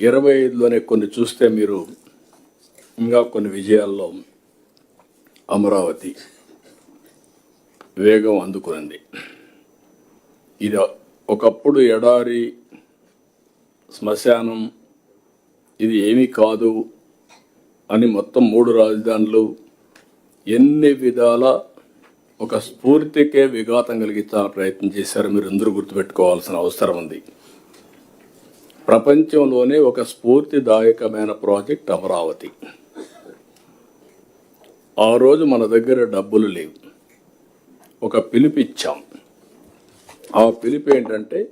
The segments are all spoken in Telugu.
ఇరవై ఐదులోనే కొన్ని చూస్తే మీరు ఇంకా కొన్ని విజయాల్లో అమరావతి వేగం అందుకునింది. ఇది ఒకప్పుడు ఎడారి శ్మశానం ఇది ఏమీ కాదు అని మొత్తం మూడు రాజధానులు ఎన్ని విధాల ఒక స్ఫూర్తికే విఘాతం కలిగించాలని ప్రయత్నం చేశారు మీరు అందరూ గుర్తుపెట్టుకోవాల్సిన అవసరం ఉంది. ప్రపంచంలోనే ఒక స్ఫూర్తిదాయకమైన ప్రాజెక్ట్ అమరావతి. ఆ రోజు మన దగ్గర డబ్బులు లేవు. ఒక పిలుపు ఇచ్చాం. ఆ పిలుపు ఏంటంటే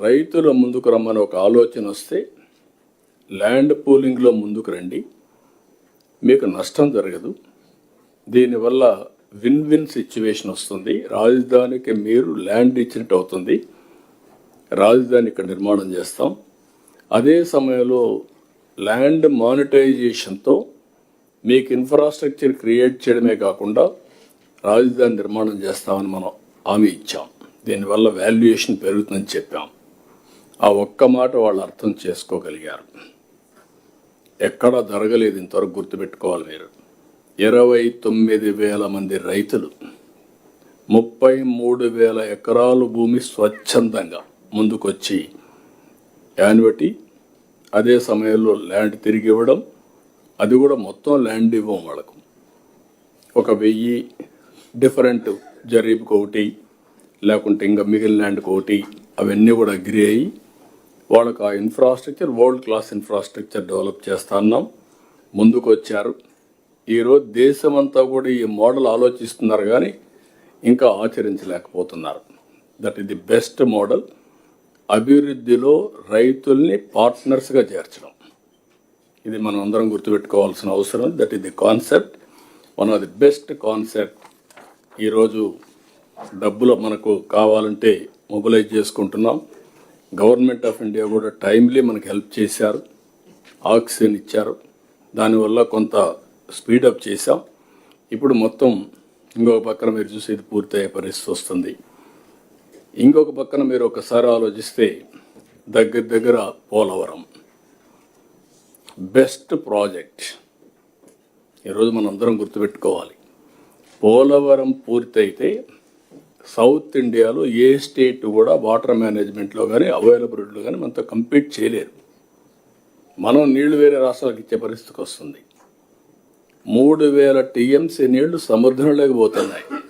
రైతుల ముందుకు రమ్మని ఒక ఆలోచన వస్తే ల్యాండ్ పూలింగ్లో ముందుకు రండి. మీకు నష్టం జరగదు. దీనివల్ల విన్ విన్ సిచ్యువేషన్ వస్తుంది. రాజధానికి మీరు ల్యాండ్ ఇచ్చినట్టు అవుతుంది. రాజధాని ఇక్కడ నిర్మాణం చేస్తాం. అదే సమయంలో ల్యాండ్ మానిటైజేషన్తో మీకు ఇన్ఫ్రాస్ట్రక్చర్ క్రియేట్ చేయడమే కాకుండా రాజధాని నిర్మాణం చేస్తామని మనం హామీ ఇచ్చాం. దీనివల్ల వాల్యుయేషన్ పెరుగుతుందని చెప్పాం. ఆ ఒక్క మాట వాళ్ళు అర్థం చేసుకోగలిగారు. ఎక్కడా జరగలేదు ఇంతవరకు గుర్తుపెట్టుకోవాలి మీరు. ఇరవై తొమ్మిది వేల మంది రైతులు ముప్పై మూడు వేల ఎకరాలు భూమి స్వచ్ఛందంగా ముందుకొచ్చి యాన్యుటీ అదే సమయంలో ల్యాండ్ తిరిగి ఇవ్వడం అది కూడా మొత్తం ల్యాండ్ ఇవ్వం వాళ్ళకు. ఒక వెయ్యి డిఫరెంట్ జరీబ్కి ఒకటి లేకుంటే ఇంకా మిగిలిన ల్యాండ్కి ఒకటి అవన్నీ కూడా అగ్రి అయ్యి వాళ్ళకు ఆ infrastructure world class infrastructure develop చేస్తా ఉన్నాం. ముందుకు వచ్చారు ఈరోజు దేశమంతా కూడా ఈ మోడల్ ఆలోచిస్తున్నారు కానీ ఇంకా ఆచరించలేకపోతున్నారు. That is the best model అభివృద్ధిలో రైతుల్ని పార్ట్నర్స్గా చేర్చడం. ఇది మనం అందరం గుర్తుపెట్టుకోవాల్సిన అవసరం. That is the concept one of the best concept ఈరోజు డబ్బులు మనకు కావాలంటే మొబిలైజ్ చేసుకుంటున్నాం. గవర్నమెంట్ ఆఫ్ ఇండియా కూడా టైమ్లీ మనకు హెల్ప్ చేశారు. ఆక్సిజన్ ఇచ్చారు. దానివల్ల కొంత స్పీడప్ చేశాం. ఇప్పుడు మొత్తం ఇంకొక పక్కన మీరు చూసి ఇది పూర్తయ్యే పరిస్థితి వస్తుంది. ఇంకొక పక్కన మీరు ఒకసారి ఆలోచిస్తే దగ్గర దగ్గర పోలవరం. Best project. ఈరోజు మనం అందరం గుర్తుపెట్టుకోవాలి. పోలవరం పూర్తయితే సౌత్ ఇండియాలో ఏ స్టేట్ కూడా వాటర్ మేనేజ్మెంట్లో కానీ అవైలబిలిటీలో కానీ మనతో కంపీట్ చేయలేరు. మనం నీళ్ళు వేరే రాష్ట్రాలకు ఇచ్చే పరిస్థితికి వస్తుంది. మూడు వేల టీఎంసీ నీళ్ళు సముద్రంలోకి పోతున్నాయి.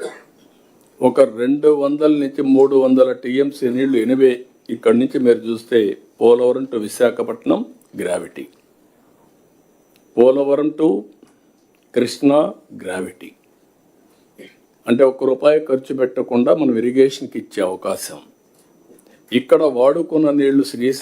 ఒక రెండు వందల నుంచి మూడు వందల టీఎంసీ నీళ్ళు ఎనివే ఇక్కడి నుంచి మీరు చూస్తే Polavaram to Visakhapatnam gravity. Polavaram to Krishna gravity. అంటే ఒక్క రూపాయి ఖర్చు పెట్టకుండా మనం ఇరిగేషన్కి ఇచ్చే అవకాశం. ఇక్కడ వాడుకున్న నీళ్ళు శ్రీశైలం